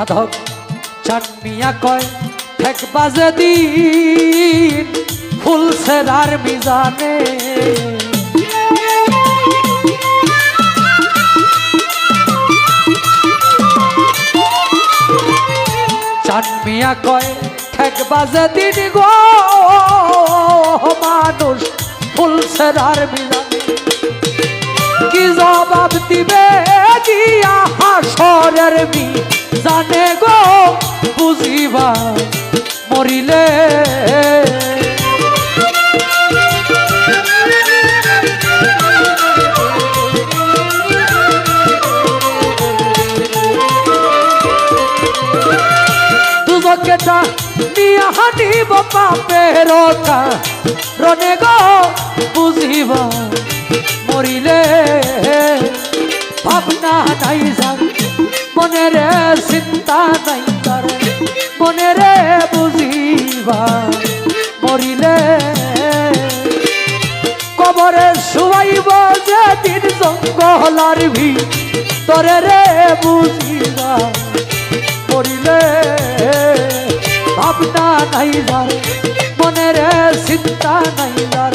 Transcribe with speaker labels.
Speaker 1: সাধক চানমিয়া কয়, ঠেক বাজে দিন, ফুল সেরার মিজানে। চানমিয়া কয়, ঠেক বাজে দিন গো, মানুষ, ফুল সেরার মিজানে। কি জবাব দিবে দিয়া হাসরের মি দুজকেটা নিয়া মরিলে ভাবনা নাই যার মনে রে চিন্তা নাই কবরে শুয়াইব যে দিন জঙ্গলার ভি তরে রে বুঝিবা পড়িলে ভাবনা নাই যার, মনে রে চিন্তা নাই যার।